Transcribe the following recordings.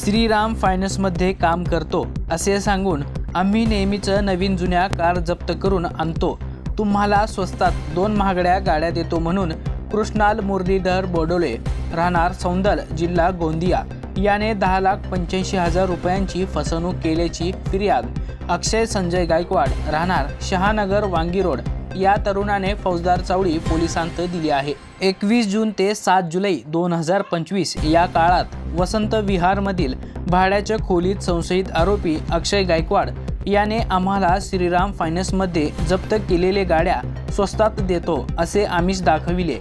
श्रीराम फायनान्समध्ये काम करतो असे सांगून आम्ही नेहमीचं नवीन जुन्या कार जप्त करून आणतो. तुम्हाला स्वस्तात दोन महागड्या गाड्या देतो म्हणून कृष्णाल मुरलीधर बोडोले राहणार सौंदल जिल्हा गोंदिया. याने दहा लाख पंच्याऐंशी हजार रुपयांची फसवणूक केल्याची फिर्याद. अक्षय संजय गायकवाड राहणार शहानगर वांगी रोड. या तरुणाने फौजदार चावडी पोलिसांत दिली आहे. एकवीस जून ते सात जुलै दोन हजार पंचवीस या काळात वसंत विहारमधील भाड्याच्या खोलीत संशयित आरोपी अक्षय गायकवाड याने आम्हाला श्रीराम फायनान्समध्ये जप्त केलेले गाड्या स्वस्तात देतो असे आमिष दाखविले.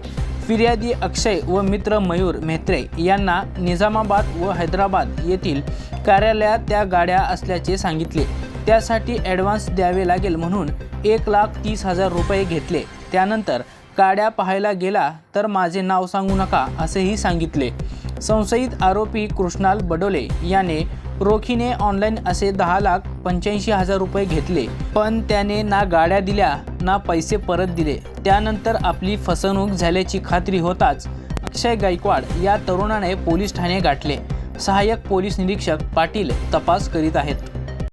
फिर्यादी अक्षय व मित्र मयूर म्हेत्रे यांना निजामाबाद व हैदराबाद येथील कार्यालयात त्या गाड्या असल्याचे सांगितले. त्यासाठी ॲडव्हान्स द्यावे लागेल म्हणून एक लाख तीस हजार रुपये घेतले. त्यानंतर गाड्या पाहायला गेला तर माझे नाव सांगू नका असेही सांगितले. संशयित आरोपी कृष्णाल बडोले याने रोखीने ऑनलाईन असे दहा लाख पंच्याऐंशी हजार रुपये घेतले. पण त्याने ना गाड्या दिल्या ना पैसे परत दिले. त्यानंतर आपली फसवणूक झाल्याची खात्री होताच अक्षय गायकवाड या तरुणाने पोलीस ठाणे गाठले. सहाय्यक पोलीस निरीक्षक पाटील तपास करीत आहेत.